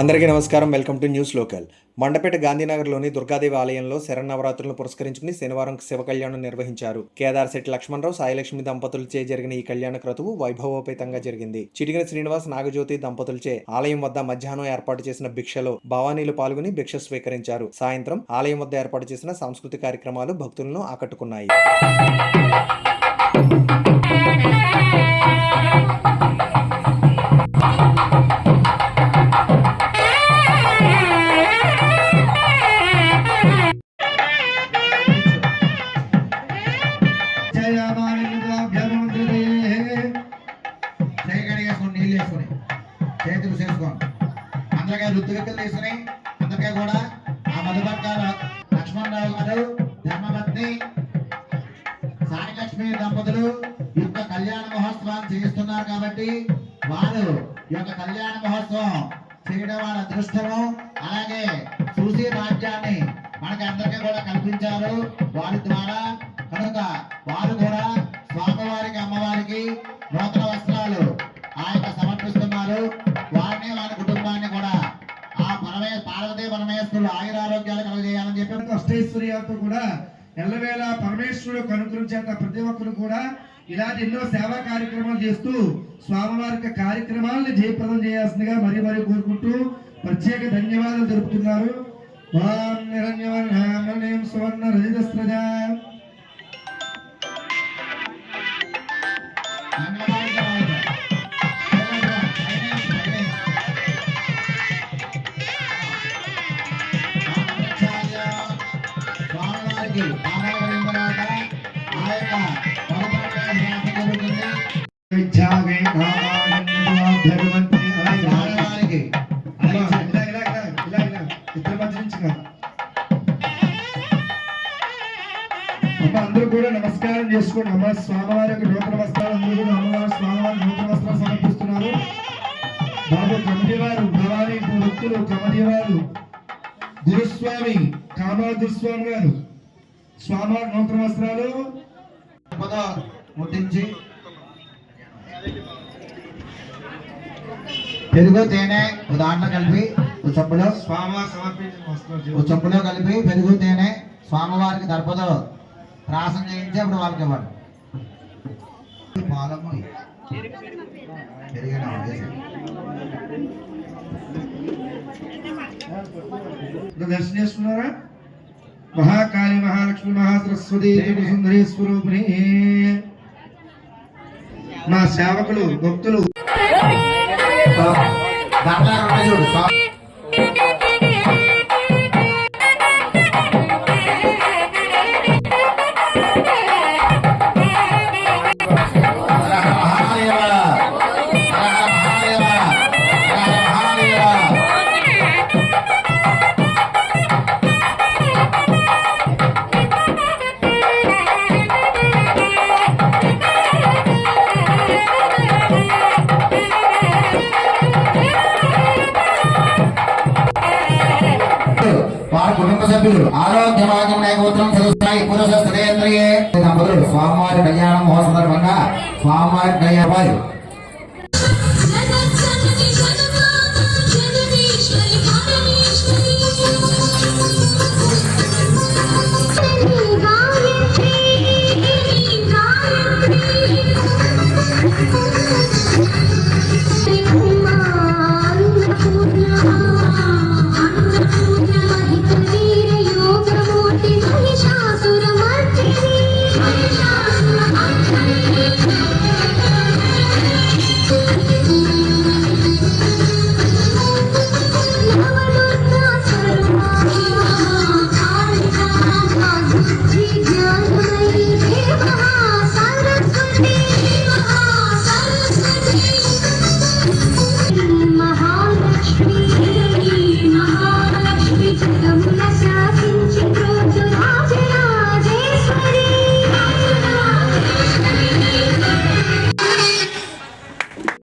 అందరికీ నమస్కారం. Welcome to news local. Mandapeta గాంధీనగర్లోని Durgadevi ఆలయంలో శరణవరాత్రులను పురస్కరించుకుని శనివారం శివ కళ్యాణం నిర్వహించారు. కేదార్శెట్టి లక్ష్మణరావు సాయిలక్ష్మి దంపతులచే జరిగిన ఈ కళ్యాణ క్రతువు వైభవోపేతంగా జరిగింది. చిటిగిన శ్రీనివాస్ నాగజ్యోతి దంపతులచే ఆలయం వద్ద మధ్యాహ్నం ఏర్పాటు చేసిన భిక్షలో భవానీలు పాల్గొని భిక్ష స్వీకరించారు. సాయంత్రం ఆలయం వద్ద ఏర్పాటు చేసిన సాంస్కృతిక కార్యక్రమాలు భక్తులను ఆకట్టుకున్నాయి. అందరికీ ఋతువికలు తీసుకుని అందరికీ కూడా ఆ మధుపర్గారు లక్ష్మణరావు గారు ధర్మపత్ని సాయిలక్ష్మి దంపతులు ఈ యొక్క కళ్యాణ మహోత్సవాన్ని చేస్తున్నారు కాబట్టి వారు ఈ యొక్క కళ్యాణ మహోత్సవం చేయడం వాళ్ళ అదృష్టము. అలాగే చూసి రాజ్యాన్ని మనకి అందరికీ కూడా కల్పించారు వారి ద్వారా. కనుక వారు కూడా స్వామివారికి అమ్మవారికి నూతన వస్త్రాలు ఆ యొక్క ఆరోగ్యాలు కలగజేయాలని చెప్పి అష్టైశ్వర్యాలతో కూడా ఎల్లవేళ పరమేశ్వరుడు కనుకరించేట ప్రతి ఒక్కరు కూడా ఇలాంటి ఎన్నో సేవా కార్యక్రమాలు చేస్తూ స్వామివారి కార్యక్రమాలను జయప్రదం చేయాల్సిందిగా మరీ మరీ కోరుకుంటూ ప్రత్యేక ధన్యవాదాలు జరుపుతున్నారు సువర్ణ రజితస్రజ. అమ్మ అందరూ కూడా నమస్కారం చేసుకోండి. అమ్మ స్వామివారి యొక్క నూతన వస్త్రాలు అందరూ కూడా అమ్మవారి స్వామివారి నూతన వస్త్రాలు సమర్పిస్తున్నారు. బాబు కమిటీ వారు భవానీ భక్తులు కమిటీ వారు గురుస్వామి కామా గురుస్వామి గారు. స్వామివారి నూతన వస్త్రాలు. పదో ముట్టించి. పెరుగు తేనె దాంట్లో కలిపి ఓ చెప్పులో. స్వామివారు సమర్పించిన వస్త్రాలు ఓ చెప్పులో కలిపి పెరుగు తేనె స్వామివారికి దర్పతో ప్రాసం చేయించి అప్పుడు వాళ్ళకి ఇవ్వండి పెరిగిన ఇంకా దర్శనం చేసుకున్నారా? మహాకాళి మహాలక్ష్మి మహాసరస్వతి సుందరి స్వరూపిణి మా సేవకులు భక్తులు వారి కుటుంబ సభ్యులు ఆరోగ్యమాగం గోత్రం చదువుతాయి పురుష శ్రేంద్రియే దంపతులు స్వామివారి కళ్యాణం మహోత్సవ సందర్భంగా స్వామివారి కళ్యాణ